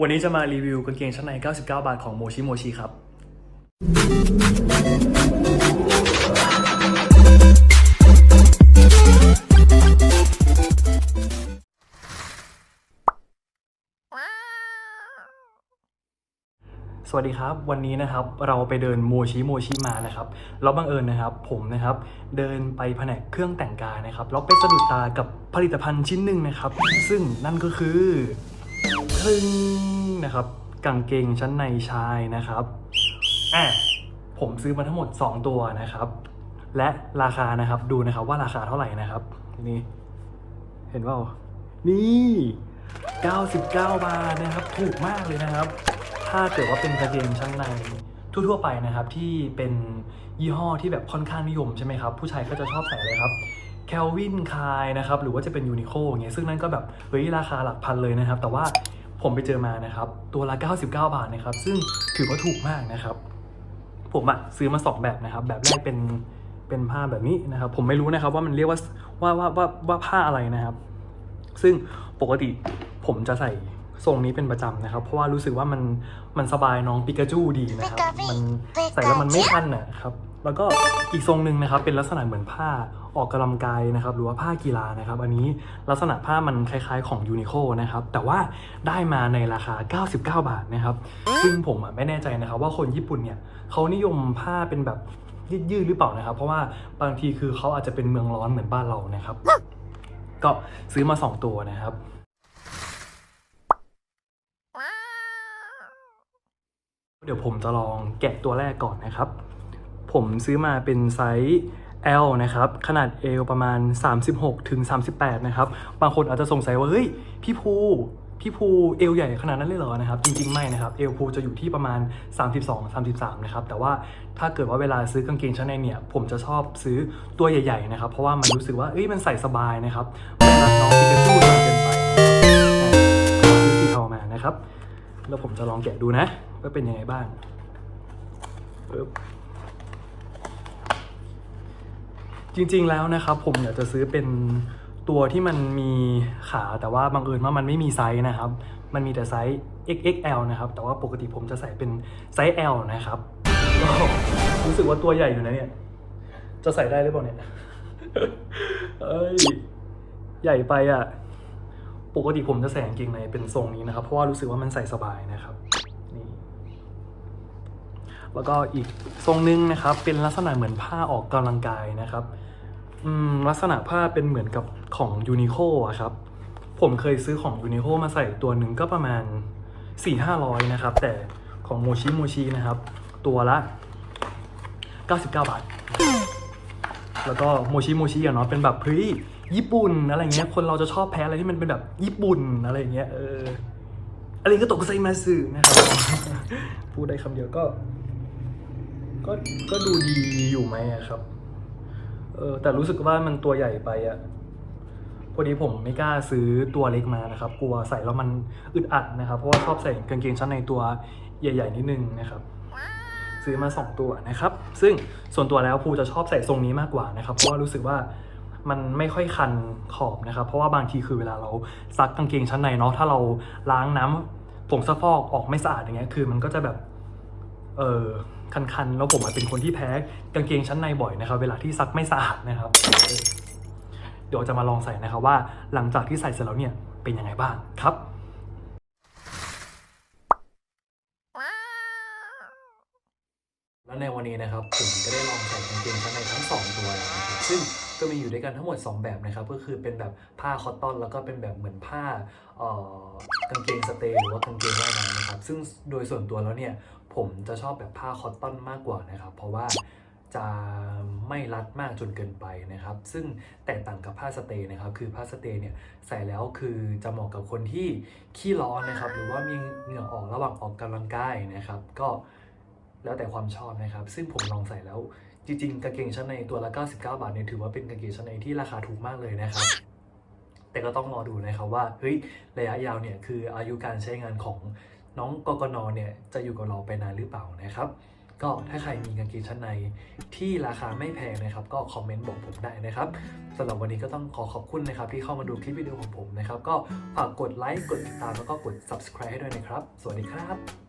วันนี้จะมารีวิวกางเกงชั้นใน 99 บาทของโมชิโมชิครับ สวัสดีครับ วันนี้นะครับเราไปเดินโมชิโมชิมานะครับแล้วบังเอิญนะครับ ผมนะครับเดินไปแผนกเครื่องแต่งกายนะครับแล้วไปสะดุดตากับผลิตภัณฑ์ชิ้นหนึ่งนะครับ ซึ่งนั่นก็คือ คลึงนะครับกางเกงชั้นในชายนะครับอะผมซื้อมาทั้งหมด 2 ตัวนะครับ และราคานะครับดูนะครับว่าราคาเท่าไหร่นะครับนี่เห็นว่านี่ 99 บาทนะครับถูกมากเลยนะครับ ถ้าเกิดว่าเป็นกางเกงชั้นในทั่วๆไปนะครับที่เป็นยี่ห้อที่แบบค่อนข้างนิยมใช่ไหมครับ ผู้ชายก็จะชอบใส่เลยครับ แคลวินคายนะครับหรือว่าจะเป็นยูนิโคอย่างเงี้ยซึ่งนั่นก็แบบเฮ้ยราคาหลักพันเลยนะครับ แต่ว่าผมไปเจอมานะครับ ตัวละ 99 บาทนะครับ ซึ่งถือว่าถูกมากนะครับ ผมอะซื้อมาสองแบบนะครับ แบบแรกเป็นเป็นผ้าแบบนี้นะครับ ผมไม่รู้นะครับว่ามันเรียกว่าว่าว่าว่าว่าผ้าอะไรนะครับ ซึ่งปกติผมจะใส่ ทรงนี้เป็นประจำนะครับ เพราะว่ารู้สึกว่ามันมันสบายน้องปิกาจูดีนะครับ มันใส่แล้วมันไม่คันนะครับ แล้วก็อีกทรงหนึ่งนะครับ เป็นลักษณะเหมือนผ้าออกกำลังกายนะครับ หรือว่าผ้ากีฬานะครับ อันนี้ลักษณะผ้ามันคล้ายๆของยูนิโคนะครับ แต่ว่าได้มาในราคา 99 บาทนะครับ ซึ่งผมอะไม่แน่ใจนะครับ ว่าคนญี่ปุ่นเนี่ยเขานิยมผ้าเป็นแบบยืดๆหรือเปล่านะครับ เพราะว่าบางทีคือเขาอาจจะเป็นเมืองร้อนเหมือนบ้านเรานะครับ ก็ซื้อมา 2 ตัวนะครับ เดี๋ยวผมจะลองแกะตัวแรกก่อนนะครับ ผมซื้อมาเป็นไซส์ L นะครับ ขนาด L ประมาณ 36ถึง38 นะครับ บางคนอาจจะสงสัยว่า เฮ้ย พี่ภูพี่ภูเอวใหญ่ขนาดนั้นเลยเหรอนะครับ จริง ๆ ไม่นะครับ เอวภูจะอยู่ที่ประมาณ 32 33 นะครับ แต่ว่าถ้าเกิดว่าเวลาซื้อกางเกงชั้นในเนี่ย ผมจะชอบซื้อตัวใหญ่ ๆ นะครับ เพราะว่ามันรู้สึกว่าเอ้ยมันใส่สบายนะครับไม่รัดน้องปิกาจูจนเกินไปนะครับซื้อสีทามานะครับ แล้วผมจะลองแกะดูนะว่าเป็นยังไงบ้างปึ๊บจริงๆแล้วนะครับผมอยากจะซื้อเป็นตัวที่มันมีขาแต่ว่าบังเอิญว่ามันไม่มีไซส์นะครับ มันมีแต่ไซส์ XXL นะครับ แต่ว่าปกติผมจะใส่เป็นไซส์ L นะครับรู้สึกว่าตัวใหญ่อยู่นะเนี่ย จะใส่ได้หรือเปล่าเนี่ย เอ้ย ใหญ่ไปอะ ปกติผมจะใส่กางเกงในเป็นทรงนี้นะครับ เพราะว่ารู้สึกว่ามันใส่สบายนะครับนี่แล้วก็อีกทรงหนึงนะครับ เป็นลักษณะเหมือนผ้าออกกำลังกายนะครับอืมลักษณะผ้าเป็นเหมือนกับของยูนิโคอะครับ ผมเคยซื้อของยูนิโคมาใส่ตัวหนึ่งก็ประมาณ 4 5 0 0นะครับ แต่ของโมชิโมชินะครับ ตัวละ 99 บาท แล้วก็โมชิโมชิอะเนาะเป็นแบบเฮ้ย ญี่ปุ่นอะไรเงี้ยคนเราจะชอบแพ้อะไรที่มันเป็นแบบญี่ปุ่นอะไรเงี้ยเอออะไรก็ตกไซมาสึนะครับพูดได้คำเดียวก็ ก็ก็ดูดีอยู่ไหมอะครับ เออแต่รู้สึกว่ามันตัวใหญ่ไปอะพอดีผมไม่กล้าซื้อตัวเล็กมานะครับ กลัวใส่แล้วมันอึดอัดนะครับ เพราะว่าชอบใส่กางเกงชั้นในตัวใหญ่ ๆนิดนึงนะครับ ซื้อมา 2 ตัวนะครับ ซึ่งส่วนตัวแล้วภูจะชอบใส่ทรงนี้มากกว่านะครับ เพราะว่ารู้สึกว่า มันไม่ค่อยคันขอบนะครับ เพราะว่าบางทีคือเวลาเราซักกางเกงชั้นในเนาะถ้าเราล้างน้ำผงซักฟอกออกไม่สะอาดอย่างเงี้ยคือมันก็จะแบบเออคันๆแล้วผมเป็นคนที่แพ้กางเกงชั้นในบ่อยนะครับ เวลาที่ซักไม่สะอาดนะครับเเดี๋ยวจะมาลองใส่นะครับว่าหลังจากที่ใส่เสร็จแล้วเนี่ยเป็นยังไงบ้างครับ และในวันนี้นะครับผมก็ได้ลองใส่กางเกงชั้นในทั้ง 2 ตัวแล้วนะครับซึ่งก็มีอยู่ด้วยกันทั้งหมด 2 แบบนะครับ ก็คือเป็นแบบผ้าคอตตอนแล้วก็เป็นแบบเหมือนผ้าเอ่อกางเกงสเตย์หรือว่ากางเกงว่ายน้ำนะครับ ซึ่งโดยส่วนตัวแล้วเนี่ยผมจะชอบแบบผ้าคอตตอนมากกว่านะครับ เพราะว่าจะไม่รัดมากจนเกินไปนะครับ ซึ่งแตกต่างกับผ้าสเตย์นะครับ คือผ้าสเตย์เนี่ยใส่แล้วคือจะเหมาะกับคนที่ขี้ร้อนนะครับ หรือว่ามีเหงื่อออกระหว่างออกกำลังกายนะครับ ก็ แล้วแต่ความชอบนะครับ ซึ่งผมลองใส่แล้ว จริงๆกางเกงชั้นในตัวละ 99 บาทเนี่ยถือว่าเป็นกางเกงชั้นในที่ราคาถูกมากเลยนะครับแต่ก็ต้องรอดูนะครับว่าเฮ้ยระยะยาวเนี่ยคืออายุการใช้งานของน้องกกนเนี่ยจะอยู่กับเราไปนานหรือเปล่านะครับ ก็ถ้าใครมีกางเกงชั้นในที่ราคาไม่แพงนะครับ ก็คอมเมนต์บอกผมได้นะครับสำหรับวันนี้ก็ต้องขอขอบคุณนะครับ ที่เข้ามาดูคลิปวิดีโอของผมนะครับ ก็ฝากกดไลค์กดติดตามแล้วก็กด subscribe ให้ด้วยนะครับ สวัสดีครับ